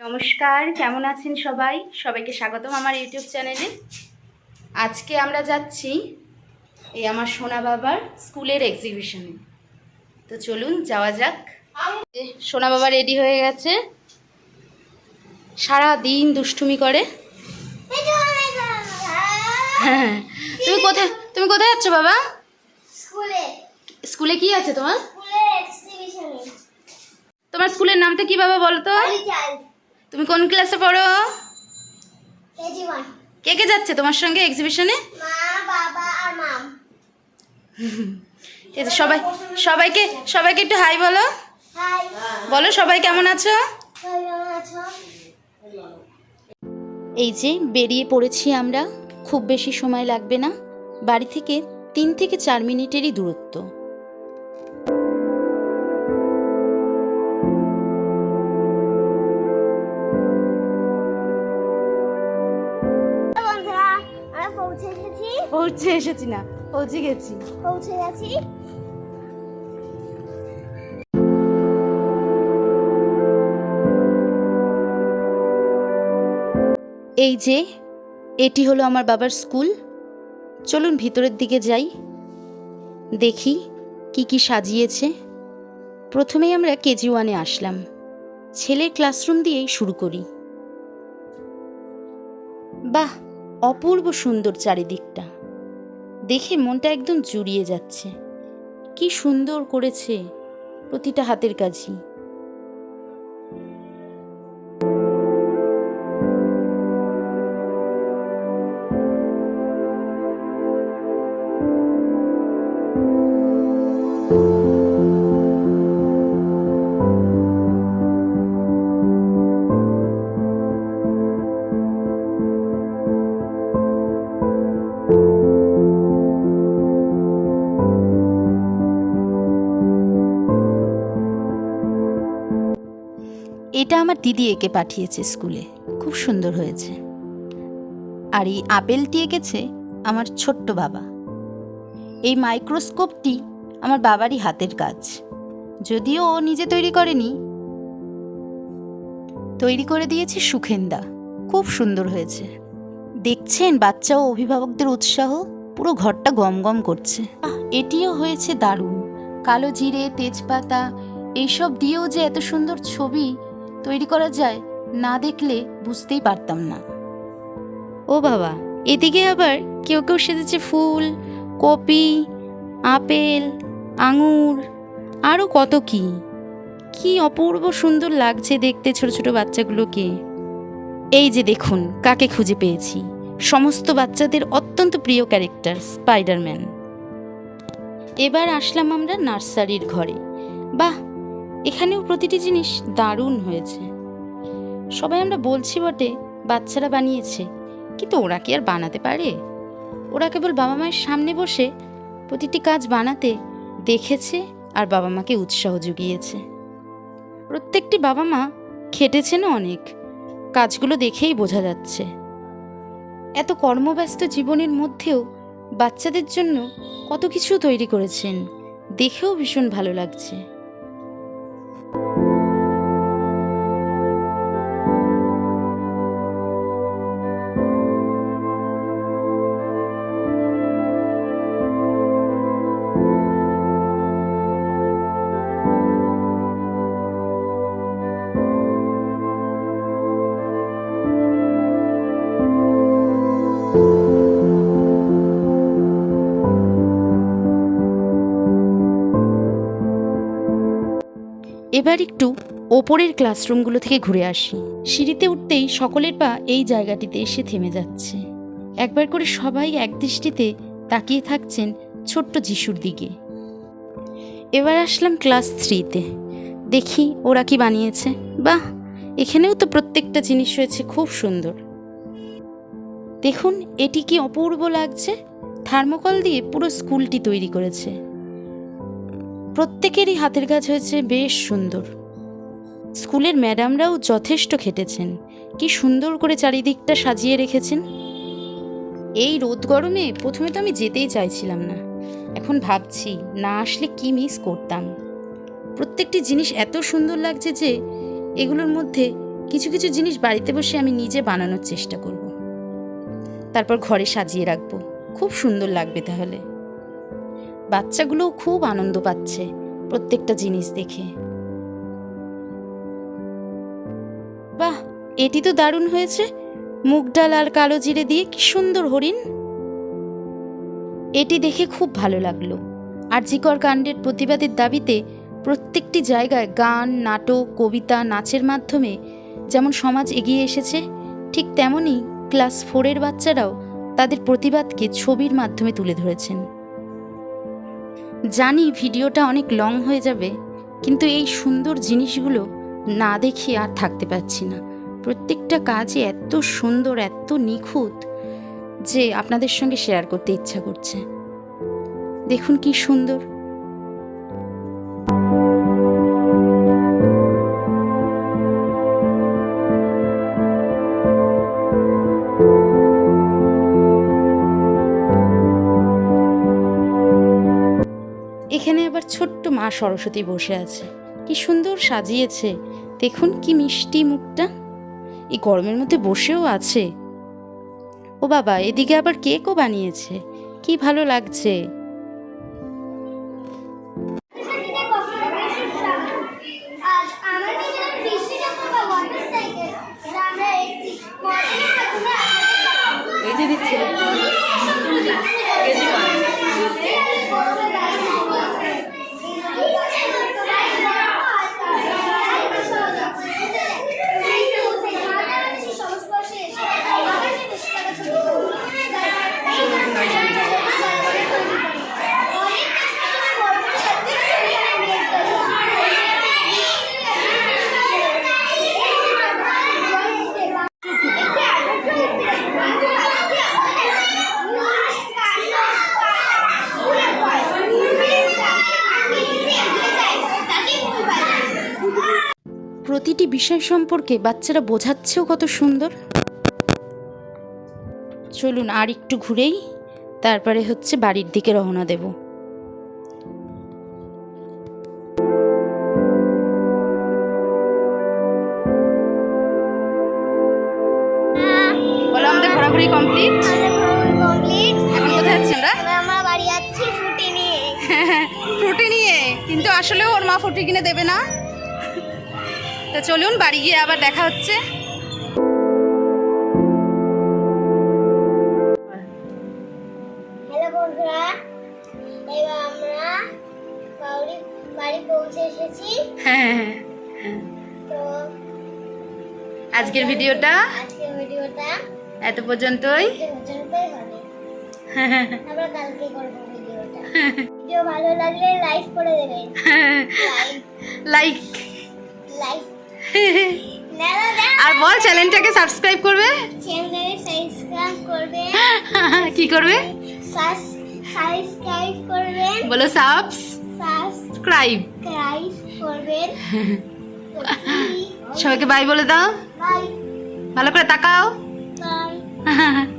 নমস্কার কেমন আছেন সবাই? সবাইকে স্বাগতম আমার ইউটিউব চ্যানেলে। আজকে আমরা যাচ্ছি এই আমার সোনা বাবার স্কুলের এক্সিবিশনে তো চলুন যাওয়া যাক। সোনা বাবা রেডি হয়ে গেছে। সারা দিন দুষ্টুমি করে। হ্যাঁ তুমি কোথায় তুমি কোথায় যাচ্ছ বাবা? স্কুলে। স্কুলে কি আছে তোমার? তোমার স্কুলের নামটা কি বাবা বলো তো? চাইল্ড তুমি কোন ক্লাসে পড়ো? কে কে যাচ্ছে তোমার সঙ্গে এক্সিবিশনে মা বাবা আর মাম। ঠিক আছে সবাই সবাইকে সবাইকে একটু হাই বলো। বলো সবাই কেমন আছো? এই যে বেরিয়ে পড়েছি আমরা খুব বেশি সময় লাগবে না। বাড়ি থেকে তিন থেকে চার মিনিটেরই দূরত্ব। পৌঁছে এসেছি না পৌঁছে গেছি। পৌঁছে গেছি। এই যে এটি হলো আমার বাবার স্কুল। চলুন ভিতরের দিকে যাই। দেখি কি কি সাজিয়েছে। প্রথমেই আমরা কেজি ওয়ানে আসলাম। ছেলের ক্লাসরুম দিয়েই শুরু করি। বাহ অপূর্ব সুন্দর চারিদিকটা। দেখে মনটা একদম জুড়িয়ে যাচ্ছে। কি সুন্দর করেছে প্রতিটা হাতের কাজই। এটা আমার দিদি এঁকে পাঠিয়েছে স্কুলে। খুব সুন্দর হয়েছে। আর এই আপেলটি এঁকেছে আমার ছোট্ট বাবা। এই মাইক্রোস্কোপটি আমার বাবারই হাতের কাজ। যদিও ও নিজে তৈরি করেনি। তৈরি করে দিয়েছে সুখেন্দা। খুব সুন্দর হয়েছে। দেখছেন বাচ্চা ও অভিভাবকদের উৎসাহ? পুরো ঘরটা গম গম করছে এটিও হয়েছে দারুণ। কালো জিরে, তেজপাতা, এইসব দিয়েও যে এত সুন্দর ছবি তৈরি করা যায় না দেখলে বুঝতেই পারতাম না। ও বাবা, এদিকে আবার কেউ কেউ সেজেছে ফুল, কপি, আপেল, আঙুর আরও কত কি। কি অপূর্ব সুন্দর লাগছে দেখতে ছোট ছোট বাচ্চাগুলোকে। এই যে দেখুন, কাকে খুঁজে পেয়েছি। সমস্ত বাচ্চাদের অত্যন্ত প্রিয় ক্যারেক্টার, স্পাইডারম্যান। এবার আসলাম আমরা নার্সারির ঘরে। বাহ এখানেও প্রতিটি জিনিস দারুণ হয়েছে। সবাই আমরা বলছি বটে, বাচ্চারা বানিয়েছে, কিন্তু ওরা কি আর বানাতে পারে? ওরা কেবল বাবা মায়ের সামনে বসে প্রতিটি কাজ বানাতে দেখেছে আর বাবা মাকে উৎসাহ জুগিয়েছে প্রত্যেকটি বাবা মা খেটেছেনও অনেক, কাজগুলো দেখেই বোঝা যাচ্ছে। এত কর্মব্যস্ত জীবনের মধ্যেও বাচ্চাদের জন্য কত কিছু তৈরি করেছেন, দেখেও ভীষণ ভালো লাগছে। এবার একটু ওপরের ক্লাসরুমগুলো থেকে ঘুরে আসি। সিঁড়িতে উঠতেই সকলের পা এই জায়গাটিতে এসে থেমে যাচ্ছে। একবার করে সবাই একদৃষ্টিতে তাকিয়ে থাকছেন ছোট্ট যিশুর দিকে। এবার আসলাম ক্লাস থ্রিতে। দেখি ওরা কি বানিয়েছে। বাহ, এখানেও তো প্রত্যেকটা জিনিস হয়েছে খুব সুন্দর। দেখুন, এটি কি অপূর্ব লাগছে। থার্মোকল দিয়ে পুরো স্কুলটি তৈরি করেছে। প্রত্যেকেরই হাতের কাজ হয়েছে বেশ সুন্দর। স্কুলের ম্যাডামরাও যথেষ্ট খেটেছেন। কি সুন্দর করে চারিদিকটা সাজিয়ে রেখেছেন। এই রোদ গরমে প্রথমে তো আমি যেতেই চাইছিলাম না। এখন ভাবছি, না আসলে কি মিস করতাম। প্রত্যেকটি জিনিস এত সুন্দর লাগছে যে, এগুলোর মধ্যে কিছু কিছু জিনিস বাড়িতে বসে আমি নিজে বানানোর চেষ্টা করব। তারপর ঘরে সাজিয়ে রাখব। খুব সুন্দর লাগবে তাহলে। বাচ্চাগুলোও খুব আনন্দ পাচ্ছে প্রত্যেকটা জিনিস দেখে। বাহ, এটি তো দারুণ হয়েছে। মুগ ডাল আর কালো জিরে দিয়ে কি সুন্দর হরিণ। এটি দেখে খুব ভালো লাগল। আরজিকর কাণ্ডের প্রতিবাদের দাবিতে প্রত্যেকটি জায়গায় গান, নাটক, কবিতা, নাচের মাধ্যমে যেমন সমাজ এগিয়ে এসেছে, ঠিক তেমনই ক্লাস ফোরের বাচ্চারাও তাদের প্রতিবাদকে ছবির মাধ্যমে তুলে ধরেছেন। জানি ভিডিওটা অনেক লং হয়ে যাবে, কিন্তু এই সুন্দর জিনিসগুলো না দেখে আর থাকতে পারছি না। প্রত্যেকটা কাজই এত সুন্দর, এত নিখুঁত যে আপনাদের সঙ্গে শেয়ার করতে ইচ্ছা করছে। দেখুন কি সুন্দর। মা সরস্বতী বসে আছে। কি সুন্দর সাজিয়েছে। দেখুন কি মিষ্টি মুখটা। এই গরমের মধ্যে বসেও আছে। ও বাবা, এদিকে আবার কেকও বানিয়েছে। কি ভালো লাগছে বৃষ্টি ঠাকুর বা ওয়াটার সাইকেল যা আমরা একটি মডেলের মাধ্যমে আপনাদের দেখাবো। এই যে দিচ্ছে প্রতিটি বিষয় সম্পর্কে বাচ্চারা বোঝাচ্ছেও কত সুন্দর। চলুন আর একটু ঘুরেই তারপরে হচ্ছে বাড়ির দিকে রওনা দেব। ঘোরাঘুরি কমপ্লিট কমপ্লিট এখন কোথায় যাচ্ছি আমরা? বাড়ি যাচ্ছি ফুটি নিয়ে। ফ্রুটি নিয়ে? কিন্তু আসলে ওর মা ফ্রুটি কিনে দেবে না। তো চলুন বাড়ি গিয়ে আবার দেখা হচ্ছে। হ্যালো বন্ধুরা এবার আমরা বাড়ি বাড়ি পৌঁছে এসেছি। হ্যাঁ তো আজকের ভিডিওটা? আজকের ভিডিওটা এত পর্যন্তই? এই পর্যন্তই হবে। আমরা কালকে করব ভিডিওটা। ভিডিও ভালো লাগলে লাইক করে দেবেন। লাইক। লাইক আর বল চ্যানেলটাকে সাবস্ক্রাইব করবে? কি করবে? সাবস্ক্রাইব করবেন বলো সাবস সাবস্ক্রাইব করবেন সবাইকে বাই বলে দাও। ভালো করে তাকাও। বাই